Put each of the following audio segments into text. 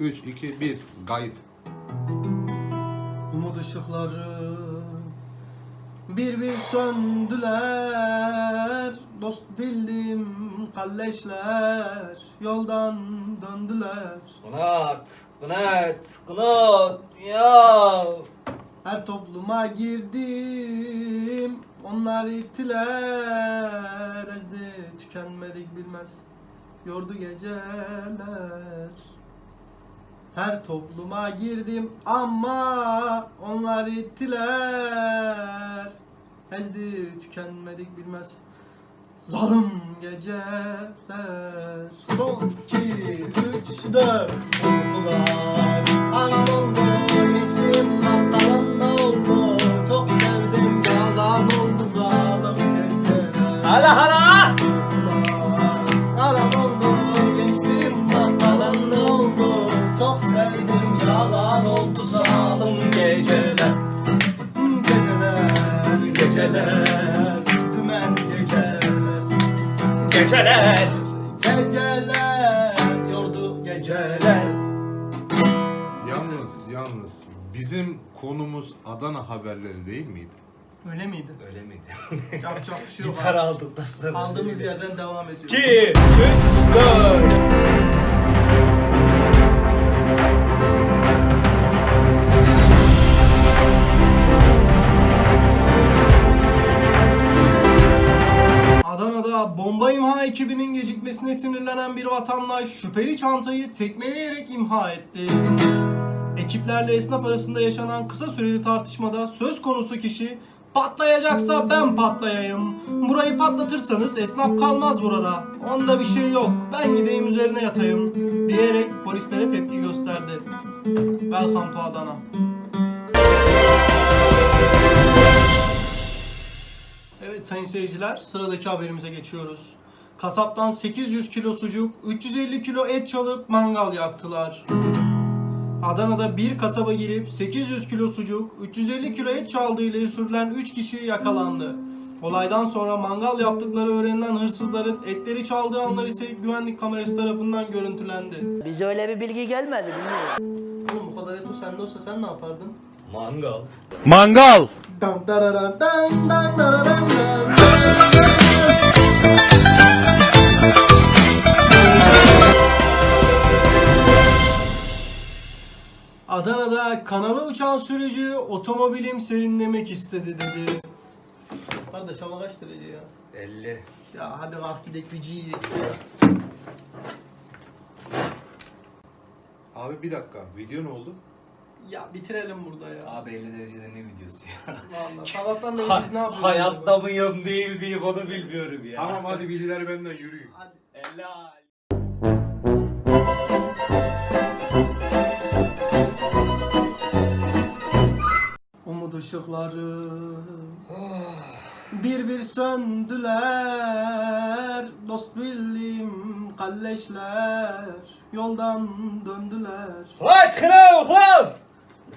3, 2, 1. Kayıt. Umut ışıkları bir bir söndüler Dost bildim kalleşler yoldan döndüler Kınat, kınat, kınat ya. Her topluma girdim onlar ittiler Ezdi tükenmedik bilmez yordu geceler Her topluma girdim ama onlar ittiler. Ezdi tükenmedik bilmez Zalim geceler. Son iki, üç, dört Uykular Anadolu isim Naftalan oldu. Çok sevdim yalan oldu zalim geceler. Hala hala. Yalan oldu zalim geceler. Geceler, geceler Dümen geceler Geceler. Geceler yordu geceler Yalnız, yalnız. Bizim konumuz Adana haberleri değil miydi? Öyle miydi? Öyle miydi? Yapacak bir şey yok. Gitar aldık da. Aldığımız yerden devam ediyoruz. 2, 3, 4. Adana'da bomba imha ekibinin gecikmesine sinirlenen bir vatandaş şüpheli çantayı tekmeleyerek imha etti. Ekiplerle esnaf arasında yaşanan kısa süreli tartışmada söz konusu kişi patlayacaksa ben patlayayım. Burayı patlatırsanız esnaf kalmaz burada. Onda bir şey yok. Ben gideyim üzerine yatayım diyerek polislere tepki gösterdi. Welcome to Adana. Evet sayın seyirciler sıradaki haberimize geçiyoruz. Kasaptan 800 kilo sucuk, 350 kilo et çalıp mangal yaktılar. Adana'da bir kasaba girip 800 kilo sucuk, 350 kilo et çaldığı ileri sürülen 3 kişi yakalandı. Olaydan sonra mangal yaptıkları öğrenilen hırsızların etleri çaldığı anlar ise güvenlik kamerası tarafından görüntülendi. Bize öyle bir bilgi gelmedi bilmiyorum. Oğlum bu kadar et o sende olsa sen ne yapardın? Mangal. Mangal! Dan dararan, dan dan dararan, dan. Adana'da kanala uçan sürücü otomobilim serinlemek istedi dedi. Kardeş hava kaç derece ya? 50. Ya hadi kalk gidelim bir ciğer. Abi bir dakika. Video ne oldu? Ya bitirelim burada ya. Abi 50 derecede ne videosu ya? Vallahi sabahtan beri biz ne yapıyoruz? Hayatta mıyım değil miyim onu bilmiyorum ya. Tamam hadi bilgiler benden yürüyün. Hadi. Helal. Umut ışıkları bir bir söndüler Dost bildim kalleşler Yoldan döndüler Hadi kılav kılav.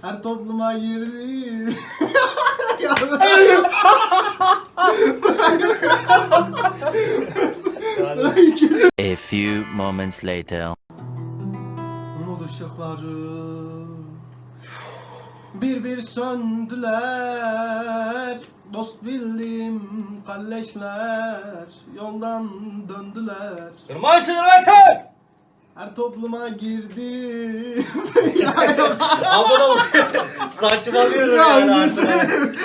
Her topluma girdi A few moments later. Umut ışıkları bir bir söndüler. Dost bildim kalleşler Yoldan döndüler. Tırman çırman Her topluma girdi. Ama da saçmalıyorum Ya. Yani dilerim.